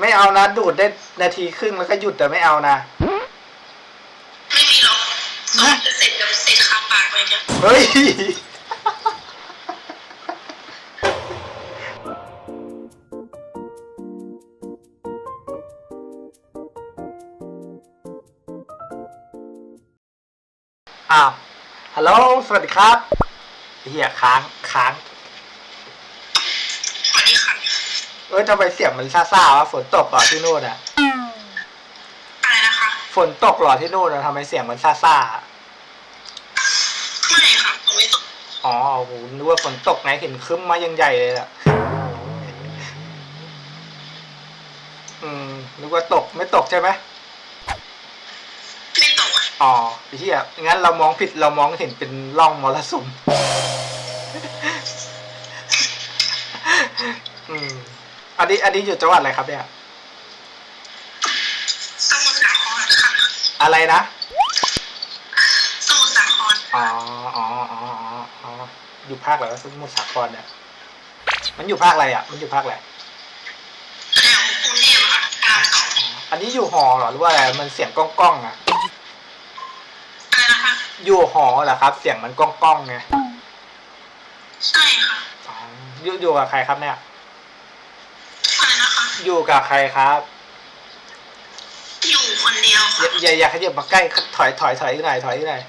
ไม่เอานะ ดูดได้นาทีครึ่งแล้วก็หยุดแต่ไม่เอานะ ไม่มีหรอกสองจะเสร็จแบบเสร็จคาปากเลยเนี่ยเฮ้ย อ้าว ฮัลโหล สวัสดีครับเฮียค้าง ค้าง สวัสดีค่ะ เอ้ยทำไมเสียงมันซ่าๆวะฝนตกเหรอที่นู่นอะอะไรนะคะ ฝนตกเหรอที่นู่นอะทำไมเสียงมันซ่าๆอะไม่ค่ะผมไม่ตกอ๋อโหนึกว่าฝนตกไงเห็นครึ้มมายังใหญ่เลยอะอืมนึกว่าตกไม่ตกใช่ไหมไม่ตกอะอ๋อไอ้เหี้ยงั้นเรามองผิดเรามองเห็นเป็นร่องมรสุมอืม อันนี้อันนี้อยู่จังหวัดอะไรครับเนี่ย สมุทรสาครค่ะ อะไรนะ สมุทรสาครอ๋ออ๋อ อ๋อ อ๋อ อ๋อ อยู่ภาคอะไรวะสมุทรสาครเนี่ย มันอยู่ภาคอะไรอะ มันอยู่ภาคอะไร แถวกรุงเทพอะค่ะตามเก่าอ๋ออันนี้อยู่หอเหรอหรือว่าอะไร มันเสียงก้องก้องๆอะอะไรนะคะ อยู่หอเหรอครับ เสียงมันก้องก้องๆไงใช่ค่ะ อ๋ออยู่อยู่กับใครครับเนี่ย อะไรนะคะอยู่กับใครครับ อยู่คนเดียวอย่าค่ะอย่าอย่าขยับมาใกล้ถอยถอยถอยอีกหน่อยถอยอีกหน่อย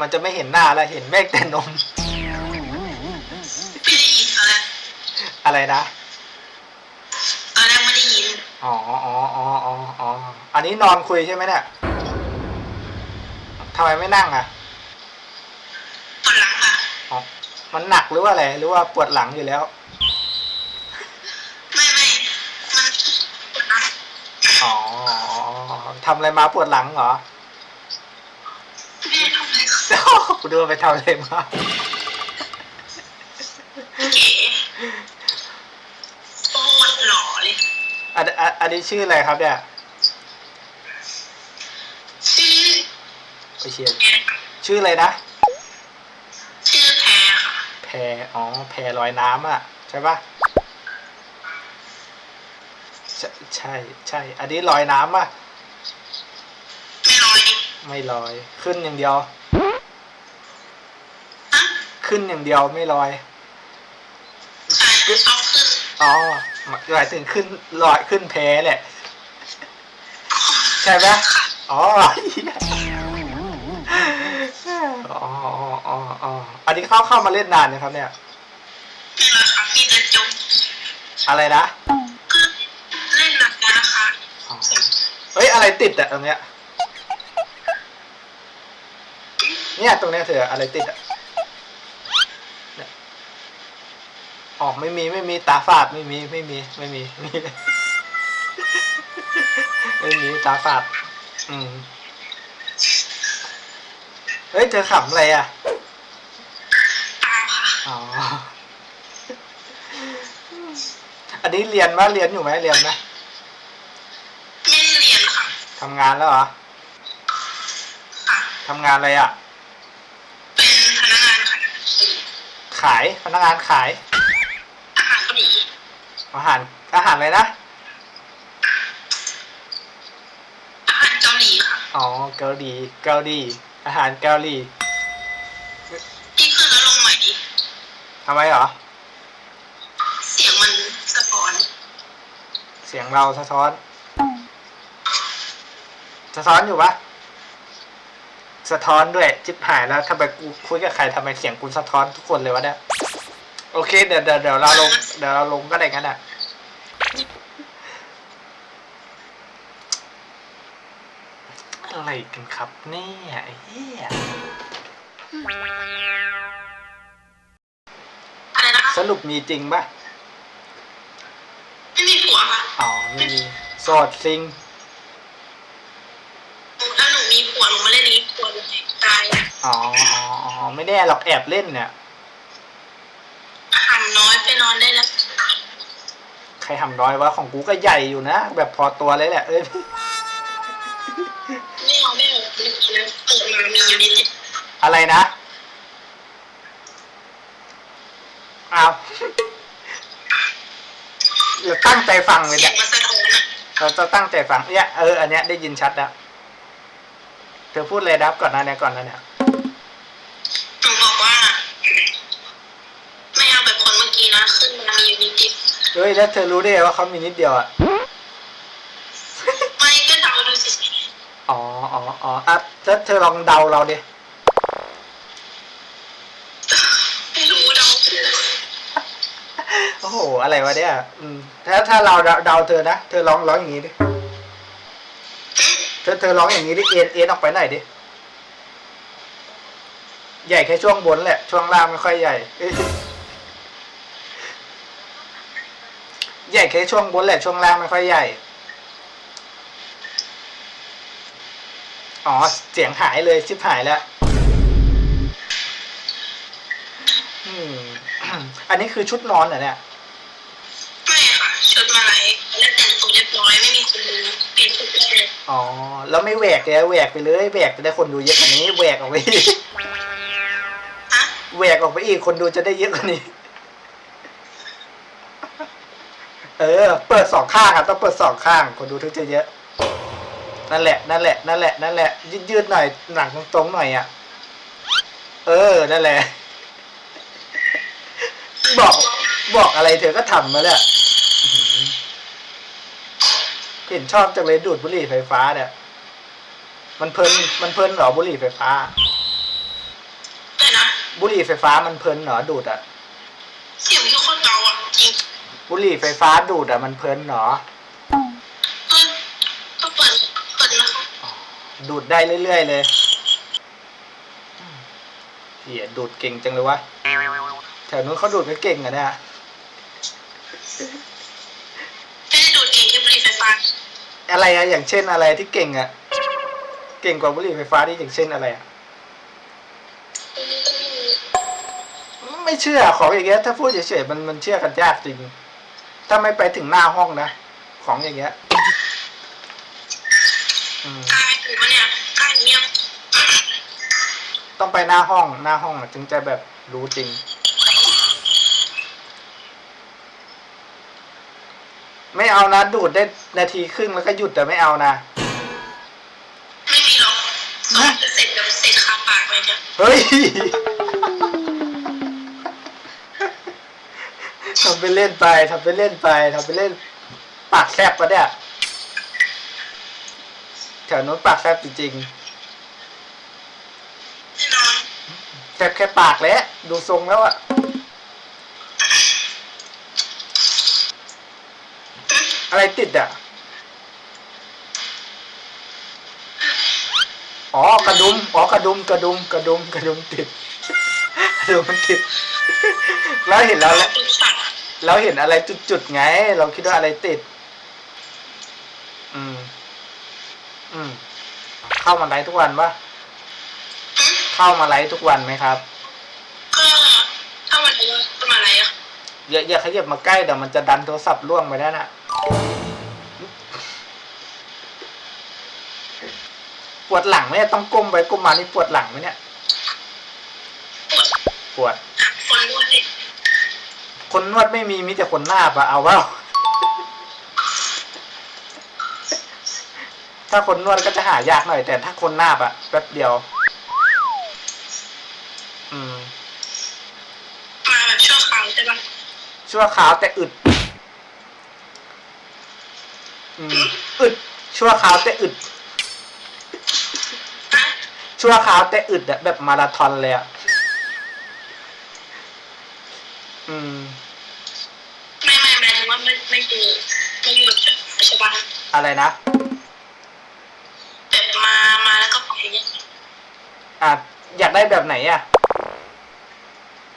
มันจะไม่เห็นหน้าแล้วเห็นแม่งแต่นม ไม่ได้ยินตอนแรกอะไรนะ ตอนแรกไม่ได้ยินอ๋ออ๋ออ๋ออ๋ออ๋ออันนี้นอนคุยใช่ไหมเนี่ยทำไมไม่นั่งอะตอนหลังค่ะอ๋อมันหนักหรือว่าอะไร หรือว่าปวดหลังอยู่แล้ว ไม่ไม่มันอะ อ๋อทำอะไรมาปวดหลังเหรอไม่ได้ทำอะไรค่ะกูดูว่าไปทำอะไรมาเก๋โคตรหล่อเลย อันอันอันนี้ชื่ออะไรครับเนี่ยชื่อไปเชียร์แพรค่ะชื่ออะไรนะ ชื่อแพรค่ะแพอ๋อ แพลอยน้ำอะ ใช่ปะ ใช่ใช่ใช่ อันนี้ลอยน้ำอะ ไม่ลอยดิไม่ลอย ขึ้นอย่างเดียวฮะขึ้นอย่างเดียวไม่ลอย ใช่ชอบขึ้นอ๋อหมายถึงขึ้นลอยขึ้นแพแหละ ใช่ไหมอ๋อเหี้ยอ๋ออ๋ออ๋ออ๋ออันนี้เข้าเข้ามาเล่นนานนะครับเนี่ยไม่ละค่ะมีแต่จมอะไรนะ เฮ้ยอะไรติดอะตรงเนี้ย เนี่ยตรงเนี้ยเธออะไรติดอะเนี่ยอ๋อไม่มีไม่มีตาฝาดไม่มีไม่มีไม่มีไม่มีไม่มีตาฝาด อืม เฮ้ยเธอขำอะไรอะตามค่ะอ๋อ อันนี้เรียนไหมเรียนอยู่ไหมเรียนไหมไม่ได้เรียนค่ะ ทำงานแล้วเหรอค่ะทำงานอะไรอะ เป็นพนักงานค่ะขายพนักงานขาย อาหารเกาหลีอาหารอาหารอะไรนะ อาหารเกาหลีค่ะอ๋อเกาหลีเกาหลีอาหารเกาหลีพี่ขึ้นแล้วลงใหม่ดิทำไมเหรอ เสียงมันสะท้อนเสียงเราสะท้อน สะท้อนอยู่ปะสะท้อนด้วยจิบหายแล้วทำไมกูคุยกับใครทำไมเสียงกูสะท้อนทุกคนเลยวะเนี่ยโอเคเดี๋ยวเดี๋ยวเดี๋ยวเราลงเดี๋ยวเราลงก็ได้กันอะอะไรกันครับเนี่ยไอ้เฮียอะไรนะคะสรุปมีจริงปะไม่มีผัวค่ะอ๋อไม่มีโสดซิง ถ้าหนูมีผัวหนูมาเล่นนี้ผัวหนูตาย อ๋ออ๋ออ๋อไม่แน่หรอกแอบเล่นเนี่ยอาหารน้อยไปนอนได้แล้ว ใครทำน้อยวะของกูก็ใหญ่อยู่นะ แบบพอตัวเลยแหละ เอ้ยไม่เอาไม่เอาไม่กินนะเปิดมามีอยู่ในจิตอะไรนะอ้าวเราตั้งใจฟังเลยเสียเนี่ยงมันสะท้อนเราจะตั้งใจฟังเนี่ยเอออันเนี้ยได้ยินชัดแล้วเธอพูดเลยดับก่อนนะเนี่ยก่อนนะเนี่ย หนูบอกว่า ไม่เอาแบบคนเมื่อกี้นะ ขึ้นมามีอยู่นิดเดียว เฮ้ยแล้วเธอรู้ได้ไงว่าเขามีนิดเดียวอะ ไม่ก็เดาดูสิอ๋ออ๋ออ๋ออะแล้วเธอลองเดาเราดิ ไม่รู้เดาคือโอ้โห อะไรวะเนี่ยอืมถ้าถ้าเราเดาเดาเธอนะ เธอร้องร้องอย่างนี้ดิ เธอเธอร้องอย่างนี้ดิ เอ็นเอ็นออกไปหน่อยดิ ใหญ่แค่ช่วงบนแหละ ช่วงล่างไม่ค่อยใหญ่เอ้ย หญ่แค่ช่วงบนแหละช่วงล่างไม่ค่อยใหญ่ อ๋อ เสียงหายเลยชิบหายแล้วอืมอันนี้คือชุดนอนเหรอเนี่ย ไม่ค่ะชุดมาลัยแล้วแต่งตัวเรียบร้อยไม่มีคนดูเปลี่ยนชุดเลยอ๋อ แล้วไม่แหวกเลยแหวกไปเลยแหวกจะได้คนดูเยอะกว่านี้แหวกออกไปอีกฮะแหวกออกไปอีกคนดูจะได้เยอะกว่านี้ เออ เปิดสองข้างอะต้องเปิดสองข้าง คนดูถึงจะเยอะ นั่นแหละ นั่นแหละ นั่นแหละ นั่นแหละ ยืดยืดๆหน่อย หนังตรงๆหน่อยอะ เออ นั่นแหละ บอก บอกอะไรเธอก็ทำมาแล้วอื้อหือเห็นชอบจังเลยดูดบุหรี่ไฟฟ้าเนี่ย มันเพลิน มันเพลินเหรอบุหรี่ไฟฟ้าเลยนะบุหรี่ไฟฟ้ามันเพลินเหรอดูดอะ เสียงทุกคนเบาอะจริง บุหรี่ไฟฟ้าดูดอะมันเพลินเหรอเออต้องเปิดเปิดนะคะดูดได้เรื่อยๆเลยเฮียดูดเก่งจังเลยวะแถวนู้นเขาดูดกันเก่งอะเนี่ยไม่ได้ดูดเก่งแค่บุหรี่ไฟฟ้าอะไรอะอย่างเช่นอะไรที่เก่งอะเก่งกว่าบุหรี่ไฟฟ้าที่อย่างเช่นอะไรอะไม่เชื่อของอย่างเงี้ยถ้าพูดเฉยๆมันมันเชื่อกันยากจริง ถ้าไม่ไปถึงหน้าห้องนะ ของอย่างเงี้ยอืมกลายถูกปะเนี่ยกลายเงียบต้องไปหน้าห้องหน้าห้องอะถึงจะแบบรู้จริง ไม่เอานะ ดูดได้นาทีครึ่งแล้วก็หยุดแต่ไม่เอานะไม่มีหรอกสองจะเสร็จแบบเสร็จคาปากเลยเนี่ยเฮ้ยำไปเล่นไปทำไปเล่นไปทำไปเล่น ปากแซบปะเนี่ยแถวนู้นปากแซบจริงแน่นอนๆแซบแค่ปากแหล้วดูทรงแล้วอะอะไรติดอะอ๋อกระดุมอ๋อกระดุมกระดุมกระดุมกระดุมติดกระดุมมันติดแล้วเห็นแล้วตุกสัตว์ เราเห็นอะไรจุดๆไง เราคิดว่าอะไรติด อืม อืม เข้ามาไลฟ์ทุกวันปะเข้ามาไลฟ์ทุกวันไหมครับ ก็ถ้าวันนี้ทำอะไรอะอย่าอย่าขยับมาใกล้เดี๋ยวมันจะดันโทรศัพท์ล่วงไปได้น่ะ ปวดหลังไหมเนี่ยต้องก้มไปก้มมานี่ปวดหลังไหมเนี่ย ปวด ปวด คนนวดเลย คนนวดไม่มีมีแต่คนหน้าปะเอาว่าถ้าคนนวดก็จะหายากหน่อย แต่ถ้าคนหน้าปะแป๊บเดียว อืม มาแบบชั่วคราวใช่ปะชั่วคราวแต่อึด อืม อึด ชั่วคราวแต่อึดฮะชั่วคราวแต่อึดอะแบบมาราธอนเลยอะ อืม ไม่ไม่หมายถึงว่าไม่ไม่ดูไม่อยู่แบบใช่ปะอะไรนะ แบบมามาแล้วก็ไปเนี่ยอะ อยากได้แบบไหนอะ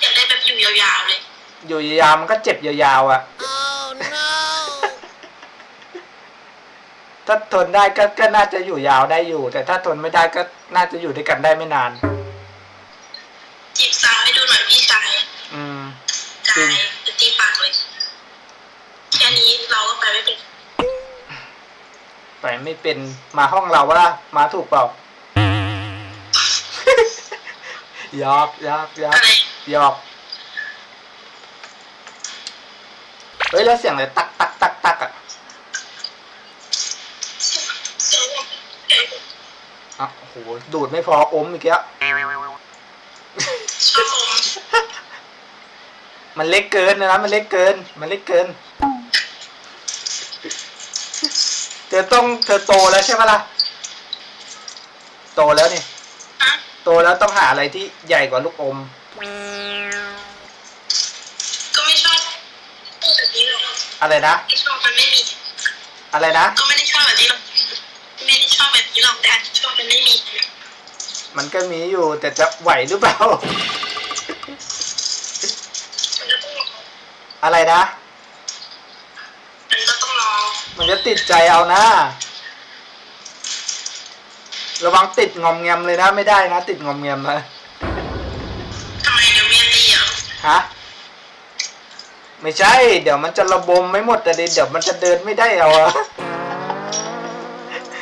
อยากได้แบบอยู่ยาวๆเลย อยู่ยาวๆมันก็เจ็บยาวๆอะถ้าทนได้ก็ก็น่าจะอยู่ยาวได้อยู่ แต่ถ้าทนไม่ได้ก็น่าจะอยู่ด้วยกันได้ไม่นาน จีบสาวให้ดูหน่อยพี่ชาย อืม กายจะตีปากเลย แค่นี้เราก็ไปไม่เป็น ไปไม่เป็นมาห้องเราวะล่ะมาถูกเปล่าหยอกหยอกหยอกอะไรหยอกเฮ้ยแล้วเสียงอะไรตักตักตักตักอะอะโอ้โหดูดไม่พออมอีกแล้วชอบอม มันเล็กเกินนะนะมันเล็กเกิน มันเล็กเกิน เธอต้องเธอโตแล้วใช่ไหมล่ะ โตแล้วนี่ฮะโตแล้วต้องหาอะไรที่ใหญ่กว่าลูกอม ก็ไม่ชอบแบบนี้หรอกอะไรนะไม่ชอบมันไม่มี อะไรนะ ก็ไม่ได้ชอบแบบนี้หรอก ไม่ได้ชอบแบบนี้หรอกแต่ชอบมันไม่มี มันก็มีอยู่แต่จะไหวหรือเปล่า อะไรนะ มันก็ต้องรอมันจะติดใจเอานะ ระวังติดงอมแงมเลยนะ ไม่ได้นะ ติดงอมแงมนะทำไมเดี๋ยวเมียตีอะฮะไม่ใช่ เดี๋ยวมันจะระบมไม่หมดแต่เดี๋ยวมันจะเดินไม่ได้เอาอะ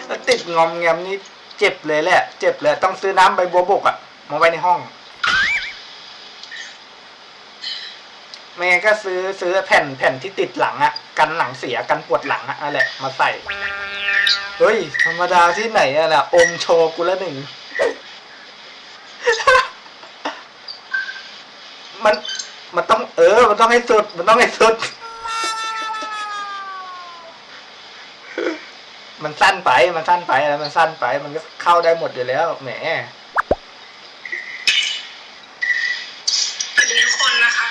ถ้าติดงอมแงมนี่เจ็บเลยแหละ เจ็บเลยต้องซื้อน้ำใบบัวบกอะมาไว้ในห้อง ไม่งั้นก็ซื้อซื้อแผ่นแผ่นที่ติดหลังอะกันหลังเสียกันปวดหลังอะนั่นแหละมาใส่ เฮ้ย ธรรมดาที่ไหนอะล่ะอมโชกูละหนึ่ง มันมันต้องเออ มันต้องให้สุด มันต้องให้สุด มันสั้นไป มันสั้นไปแล้วมันสั้นไป มันก็เข้าได้หมดอยู่แล้ว แหม สวัสดีทุกคนนะคะ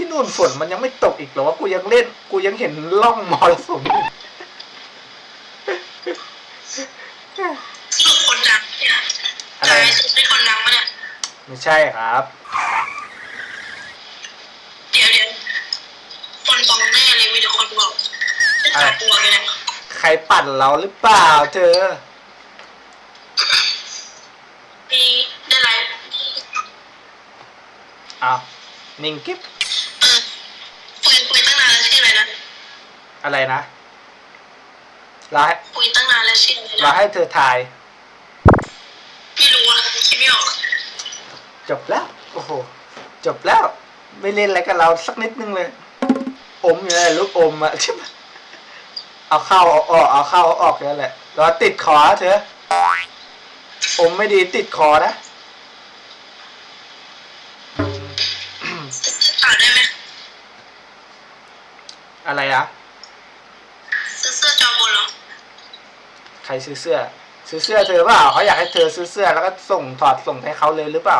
ที่นู่นฝนมันยังไม่ตกอีกเหรอวะกูยังเล่น กูยังเห็นล่องมรสุมอยู่สรุปคนดังเนี่ยอะไรจะให้สุดให้คนดังปะเนี่ย ไม่ใช่ครับ เดี๋ยวเดี๋ยวคนตรงแน่เลยมีแต่คนบอกจะจับตัวกันเนี่ยใครปั่นเราหรือเปล่าเธอ มีได้ไลฟ์อ้าวนิ่งกิ๊บ เออคุยคุยตั้งนานแล้วชื่ออะไรนะ อะไรนะเราให้คุยตั้งนานแล้วชื่ออะไรเรานะให้เธอทาย ไม่รู้อะคิดไม่ออกจบแล้ว โอ้โห จบแล้ว ไม่เล่นอะไรกับเราสักนิดนึงเลย อมอยู่เลยลูกอมอะใช่ไหมเอาเข้าเอาออก เอาเข้าเอาออกนั่นแหละเราติดคอเธอ อมไม่ดีติดคอนะถามได้ไหมอะไรอะซื้อ เสื้อจอบนเหรอใครซื้อเสื้อ ซื้อเสื้อเธอเปล่าเขาอยากให้เธอซื้อเสื้อแล้วก็ส่งถอดส่งให้เขาเลยหรือเปล่า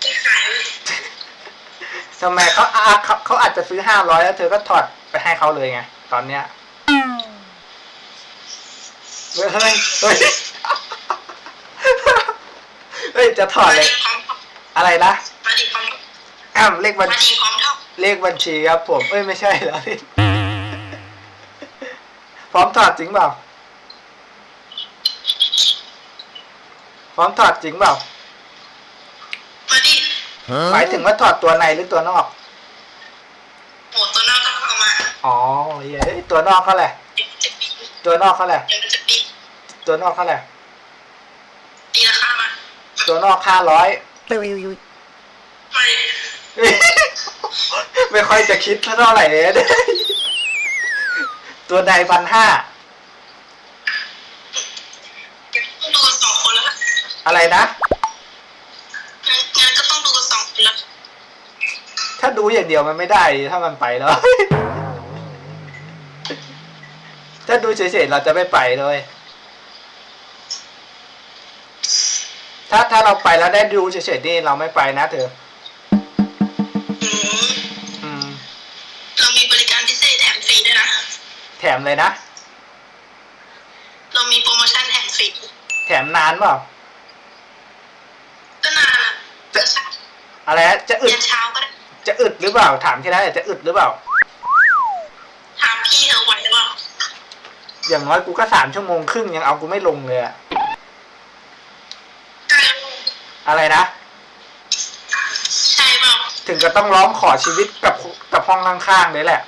ไม่ขายเลยทำไมเขาอะเขาเขาอาจจะซื้อห้าร้อยแล้วเธอก็ถอดไปให้เขาเลยไงตอนเนี้ยเฮ้ยเฮ้ยเฮ้ยเฮ้ยจะถอดมาเลยดีพร้อมอะไรนะมาดีพร้อมอ้าวเลขบัญมาชีดีพร้อมเท่าเลขบัญชีครับผมเอ้ยไม่ใช่แล้วพ ร้อมถอดจริงเปล่าพร้อมถอดจริงเปล่ามาดีหมายถึงว่าถอดตัวในหรือตัวนอกโหตัวนอกก็เอามา อ๋อเย้ยตัวนอกเท่าไหร่เดี๋ยวมันจะปีตัวนอกเท่าไหร่เดี๋ยวมันจะปีตัวนอกเท่าไหร่ตีราคามาตัวนอกห้าร้อยไม่ไม่ค่อยจะคิดเท่าไหร่เลย ตัวในพันห้าต้องดูกันสองคนแล้วล่ะอะไรนะ งั้นงั้นก็ต้องดูกันสองคนแล้ว ถ้าดูอย่างเดียวมันไม่ได้ ถ้ามันไปแล้ว ถ้าดูเฉยๆเราจะไม่ไปเลย ถ้าถ้าเราไปแล้วได้ดูเฉยๆนี่เราไม่ไปนะเธออื มเลยนะ เรามีโปรโมชั่นแถมฟรีแถมนานเปล่าก็นานอะจะเช้าอะไรนะจะอึดยันเช้าก็ได้จะอึดหรือเปล่า ถามแค่นั้นแหละจะอึดหรือเปล่า ถามพี่เธอไหวหรือเปล่าอย่างน้อยกูก็สามชั่วโมงครึ่งยังเอากูไม่ลงเลยอะใช่อะไรนะ ใช่เปล่าถึงก็ต้องร้องขอชีวิตกับกับห้องข้างๆเลยแหละ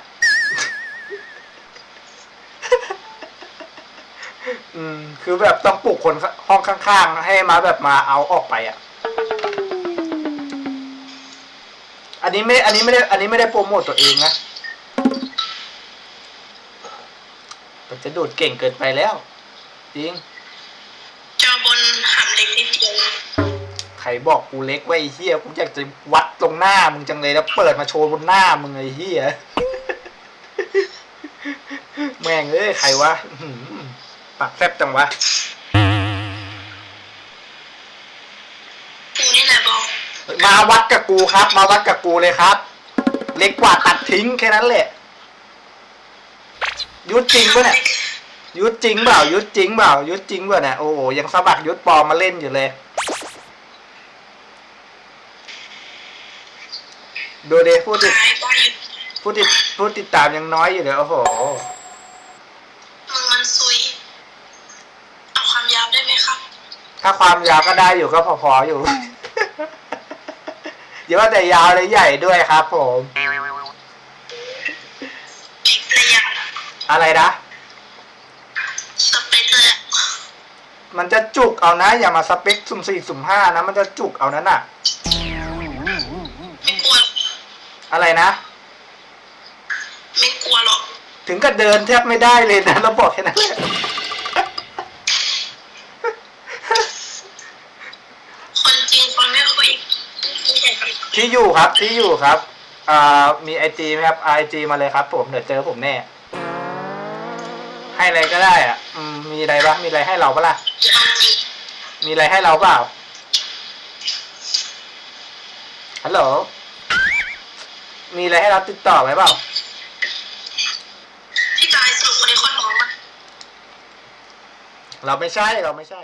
อืมคือแบบต้องปลุกคนห้องข้างๆ ให้มาแบบมาเอาออกไปอะอันอันนี้ไม่ อันนี้ไม่ได้ อันนี้ไม่ได้โปรโมทตัวเองนะมันจะดูดเก่งเกินไปแล้ว จริง จอบนหำเล็กนิดเดียวใครบอกกูเล็กไว้ไอ้เฮียกูอยากจะวัดตรงหน้ามึงจังเลยแล้วเปิดมาโชว์บนหน้ามึงไอ้เฮียแม่งเอ้ยใครวะอื้อหือ ปากแซบจังวะกูนี่แหละบอกมาวัดกับกูครับ มาวัดกับกูเลยครับ เล็กกว่าตัดทิ้งแค่นั้นแหละ ยุดจริงปะเนี่ยยุดจริงเปล่า ยุดจริงเปล่า ยุดจริงเปล่าเนี่ยโอ้โหยังสมัครยุดปลอมมาเล่นอยู่เลย ดูเดพูดติดขายไปผู้ติดผู้ติดตามยังน้อยอยู่เลยโอ้โห มึงมันซุย เอาความยาวได้ไหมครับ ถ้าความยาวก็ได้อยู่ก็พอๆอยู่ อย่าว่าแต่ยาวเลยใหญ่ด้วยครับ ผมระยะอะไรนะสเปคเลยอะมันจะจุกเอานะ อย่ามาสเปคสุ่มสี่สุ่มห้านะ มันจะจุกเอานั้นน่ะ ไม่กลัวอะไรนะ ไม่กลัวหรอก ถึงกับเดินแทบไม่ได้เลยนะเราบอกแค่นั้นแหละคนจริงคนไม่คุยไม่ใช่ครับ ที่อยู่ครับที่อยู่ครับอ่ามีไอจีไหมครับไอจีมาเลยครับ ผมเดี๋ยวเจอผมแน่ ให้อะไรก็ได้อะอืมมีอะไรบ้างมีอะไรให้เราปะล่ะเอาจริงมีอะไรให้เราเปล่าฮัลโหลมีอะไรให้เราติดต่อไหมเปล่าพี่กายสรุปคนนี้คนน้องอะเราไม่ใช่เราไม่ใช่